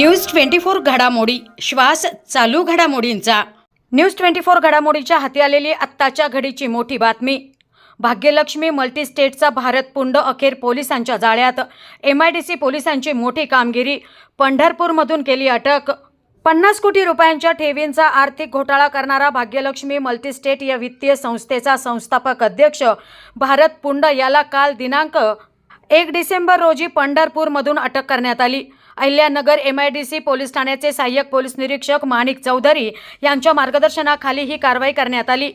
News twenty four घडामोडी श्वास चालू घडामोडींचा. न्यूज ट्वेंटी फोर घडामोडीच्या हाती आलेली आत्ताच्या घडीची मोठी बातमी. भाग्यलक्ष्मी मल्टीस्टेटचा भारत पुंड अखेर पोलिसांच्या जाळ्यात. एम आय डी सी पोलिसांची मोठी कामगिरी पंढरपूरमधून केली अटक. पन्नास कोटी रुपयांच्या ठेवींचा आर्थिक घोटाळा करणारा भाग्यलक्ष्मी मल्टीस्टेट या वित्तीय संस्थेचा संस्थापक अध्यक्ष भारत पुंड याला काल दिनांक एक डिसेंबर रोजी पंढरपूरमधून अटक करण्यात आली. Ahilyanagar M I D C police ठाण्याचे सहाय्यक पोलीस निरीक्षक माणिक चौधरी यांच्या मार्गदर्शनाखाली ही कारवाई करण्यात आली.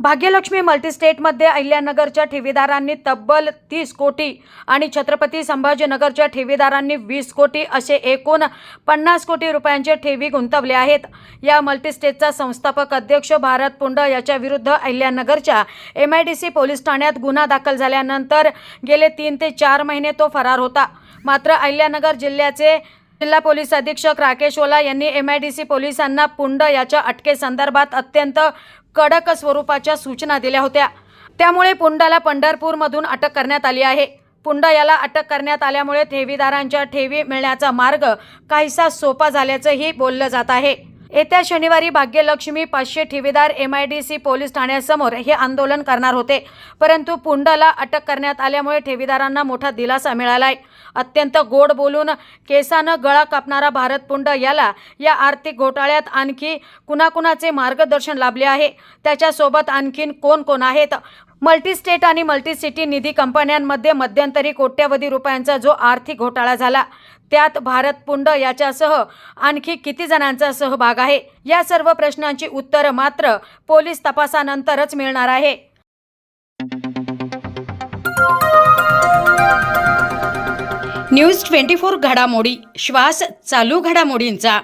भाग्यलक्ष्मी मल्टीस्टेटमध्ये अहिल्यानगरच्या ठेवीदारांनी तब्बल तीस कोटी आणि छत्रपती संभाजीनगरच्या ठेवीदारांनी वीस कोटी असे एकूण पन्नास कोटी रुपयांचे ठेवी गुंतवले आहेत. या मल्टीस्टेटचा संस्थापक अध्यक्ष भारत पुंड याच्या विरुद्ध अहिल्यानगरच्या M I D C police ठाण्यात गुन्हा दाखल झाल्यानंतर गेले तीन ते चार महिने तो फरार होता. मात्र अहिल्यानगर जिल्ह्याचे जिल्हा पोलीस अधीक्षक राकेश ओला यांनी एम आय डी सी पोलिसांना पुंड याच्या अटकेसंदर्भात अत्यंत कडक स्वरूपाच्या सूचना दिल्या होत्या. त्यामुळे पुंडाला पंढरपूरमधून अटक करण्यात आली आहे. पुंड याला अटक करण्यात आल्यामुळे ठेवीदारांच्या ठेवी मिळण्याचा मार्ग काहीसा सोपा झाल्याचंही बोललं जात आहे. येत्या शनिवारी भाग्यलक्ष्मी पाचशे ठेवीदार M I D C police ठाण्यासमोर हे आंदोलन करणार होते. परंतु पुंडला अटक करण्यात आल्यामुळे ठेवीदारांना मोठा दिलासा मिळालाय. अत्यंत गोड बोलून केसानं गळा कापणारा भारत पुंड याला या आर्थिक घोटाळ्यात आणखी कुणाकुणाचे मार्गदर्शन लाभले आहे? त्याच्यासोबत आणखीन कोण कोण आहेत? मल्टीस्टेट आणि मल्टीसिटी निधी कंपन्यांमध्ये मध्यंतरी कोट्यवधी रुपयांचा जो आर्थिक घोटाळा झाला त्यात भारत पुंड याच्यासह आणखी किती जणांचा सहभाग आहे? या सर्व प्रश्नांची उत्तरं मात्र पोलीस तपासानंतरच मिळणार आहे. न्यूज ट्वेंटी फोर घडामोडी श्वास चालू घडामोडींचा.